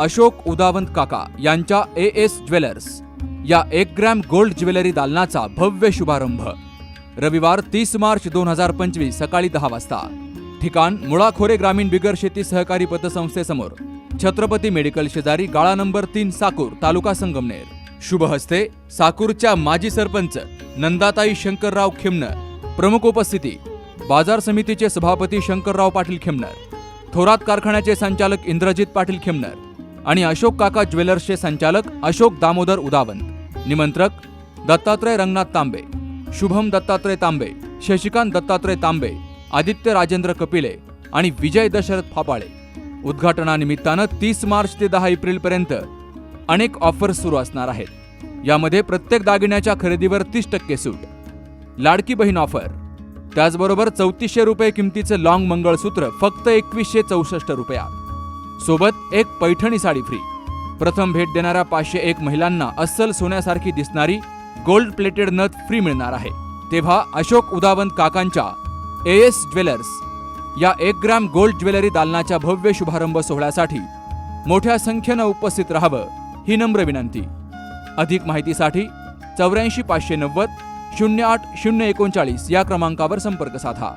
अशोक उदावंत काका यांच्या A S jewellers या एक ग्रॅम गोल्ड ज्वेलरी दालनाचा भव्य शुभारंभ. रविवार तीस मार्च दोन हजार पंचवीस सकाळी दहा वाजता. ठिकाण मुळाखोरे ग्रामीण बिगर शेती सहकारी पतसंस्थेसमोर. छत्रपती मेडिकल शेजारी गाळा नंबर तीन साकूर तालुका संगमनेर. शुभ हस्ते साकूरच्या माजी सरपंच नंदाताई शंकरराव खेमनर. प्रमुख उपस्थिती बाजार समितीचे सभापती शंकरराव पाटील खेमनर. थोरात कारखान्याचे संचालक इंद्रजित पाटील खेमनर. आणि अशोक काका ज्वेलर्सचे संचालक अशोक दामोदर उदावंत. निमंत्रक दत्तात्रय रंगनाथ तांबे. शुभम दत्तात्रय तांबे शशिकांत दत्तात्रय तांबे आदित्य राजेंद्र कपिले आणि विजय दशरथ फापाळे. उद्घाटनानिमित्तानं तीस मार्च ते दहा एप्रिल पर्यंत अनेक ऑफर्स सुरू असणार आहेत. यामध्ये प्रत्येक दागिन्याच्या खरेदीवर तीस टक्के सूट. लाडकी बहीण ऑफर. त्याचबरोबर चौतीसशे रुपये किमतीचं लाँग मंगळसूत्र फक्त एकवीसशे चौसष्ट रुपयात. सोबत एक पैठणी साडी फ्री प्रथम भेट देणाऱ्या पाचशे एक महिलांना अस्सल सोन्यासारखी दिसणारी गोल्ड प्लेटेड नथ फ्री मिळणार आहे. तेव्हा अशोक उदावंत काकांच्या ए एस ज्वेलर्स या एक ग्रॅम गोल्ड ज्वेलरी दालनाच्या भव्य शुभारंभ सोहळ्यासाठी मोठ्या संख्येनं उपस्थित राहावं ही नम्र विनंती. अधिक माहितीसाठी चौऱ्याऐंशी पाचशे नव्वद शून्य आठ शून्य एकोणचाळीस या क्रमांकावर संपर्क साधा.